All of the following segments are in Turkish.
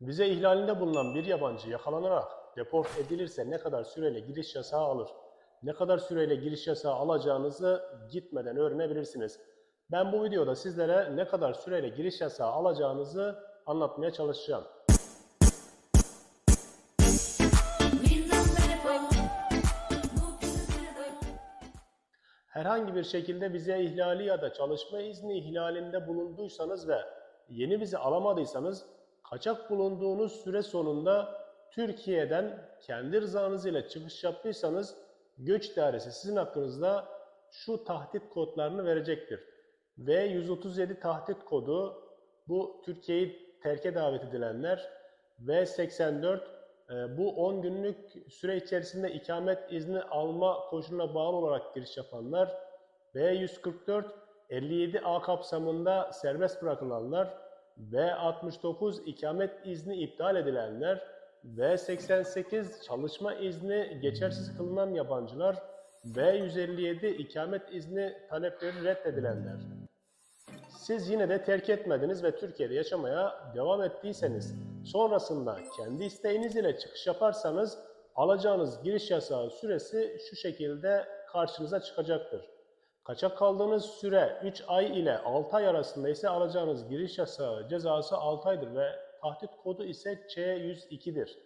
Vize ihlalinde bulunan bir yabancı yakalanarak deport edilirse ne kadar süreyle giriş yasağı alır? Ne kadar süreyle giriş yasağı alacağınızı gitmeden öğrenebilirsiniz. Ben bu videoda sizlere ne kadar süreyle giriş yasağı alacağınızı anlatmaya çalışacağım. Herhangi bir şekilde vize ihlali ya da çalışma izni ihlalinde bulunduysanız ve yeni vize alamadıysanız kaçak bulunduğunuz süre sonunda Türkiye'den kendi rızanız ile çıkış yaptıysanız göç dairesi sizin hakkınızda şu tahdit kodlarını verecektir. V137 tahdit kodu bu Türkiye'yi terke davet edilenler V84 e, bu 10 günlük süre içerisinde ikamet izni alma koşuluna bağlı olarak giriş yapanlar V144 57A kapsamında serbest bırakılanlar V69 ikamet izni iptal edilenler V88 çalışma izni geçersiz kılınan yabancılar V157 ikamet izni talepleri reddedilenler. Siz yine de terk etmediniz ve Türkiye'de yaşamaya devam ettiyseniz, sonrasında kendi isteğiniz ile çıkış yaparsanız alacağınız giriş yasağı süresi şu şekilde karşınıza çıkacaktır. Kaçak kaldığınız süre 3 ay ile 6 ay arasında ise alacağınız giriş yasağı cezası 6 aydır ve tahdit kodu ise C102'dir.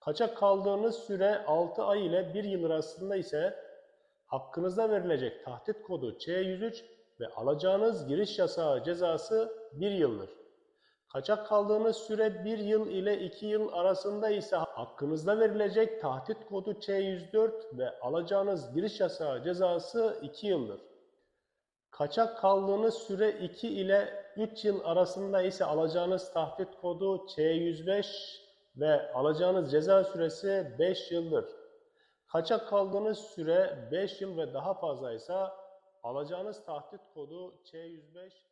Kaçak kaldığınız süre 6 ay ile 1 yıl arasında ise hakkınıza verilecek tahdit kodu C103 ve alacağınız giriş yasağı cezası 1 yıldır. Kaçak kaldığınız süre 1 yıl ile 2 yıl arasında ise hakkınızda verilecek tahdit kodu C104 ve alacağınız giriş yasağı cezası 2 yıldır. Kaçak kaldığınız süre 2 ile 3 yıl arasında ise alacağınız tahdit kodu C105 ve alacağınız ceza süresi 5 yıldır. Kaçak kaldığınız süre 5 yıl ve daha fazlaysa alacağınız tahdit kodu C105